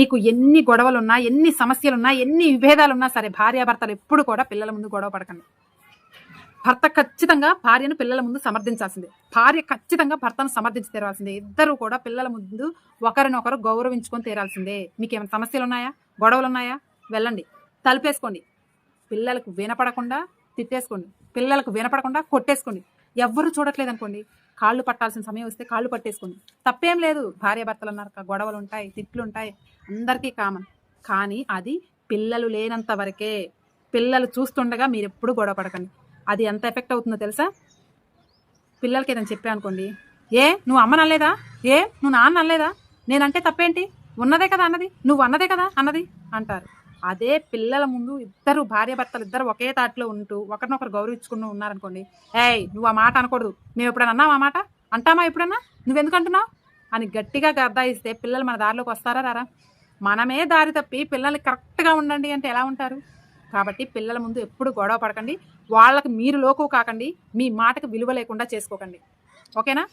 మీకు ఎన్ని గొడవలున్నా ఎన్ని సమస్యలున్నా ఎన్ని విభేదాలున్నా సరే భార్యాభర్తలు ఎప్పుడు కూడా పిల్లల ముందు గొడవ పడకండి. భర్త ఖచ్చితంగా భార్యను పిల్లల ముందు సమర్థించాల్సిందే. భార్య ఖచ్చితంగా భర్తను సమర్థించి తీరాల్సిందే. ఇద్దరు కూడా పిల్లల ముందు ఒకరినొకరు గౌరవించుకొని తీరాల్సిందే. మీకు ఏమైనా సమస్యలు ఉన్నాయా గొడవలు ఉన్నాయా వెళ్ళండి. తలుపేసుకోండి. పిల్లలకు వినపడకుండా తిట్టేసుకోండి. పిల్లలకు వినపడకుండా కొట్టేసుకోండి. ఎవ్వరు చూడట్లేదు అనుకోండి కాళ్ళు పట్టాల్సిన సమయం వస్తే కాళ్ళు పట్టేసుకోండి తప్పేం లేదు. భార్య భర్తలు అన్నారు గొడవలు ఉంటాయి తిట్లు ఉంటాయి అందరికీ కామన్. కానీ అది పిల్లలు లేనంత వరకే పిల్లలు చూస్తుండగా మీరు ఎప్పుడు గొడవ పడకండి. అది ఎంత ఎఫెక్ట్ అవుతుందో తెలుసా? పిల్లలకి ఏదైనా చెప్పా అనుకోండి. ఏ నువ్వు అమ్మ నల్లేదా ఏ నువ్వు నాన్న నల్లేదా నేనంటే తప్పేంటి? ఉన్నదే కదా అన్నది? నువ్వు అన్నదే కదా అన్నది? అంటారు. అదే పిల్లల ముందు ఇద్దరు భార్య భర్తలు ఇద్దరు ఒకే తాటిలో ఉంటూ ఒకరినొకరు గౌరవించుకుని ఉన్నారనుకోండి ఏయ్ నువ్వు ఆ మాట అనకూడదు. మేము ఎప్పుడైనా అన్నావు ఆ మాట? అంటామా ఎప్పుడన్నా నువ్వెందుకు అంటున్నావు అని గట్టిగా గర్దాయిస్తే పిల్లలు మన దారిలోకి వస్తారా రారా? మనమే దారి తప్పి పిల్లల్ని కరెక్ట్గా ఉండండి అంటే ఎలా ఉంటారు? కాబట్టి పిల్లల ముందు ఎప్పుడు గొడవ పడకండి. వాళ్ళకి మీరు లోకు కాకండి. మీ మాటకు విలువ లేకుండా చేసుకోకండి. ఓకేనా?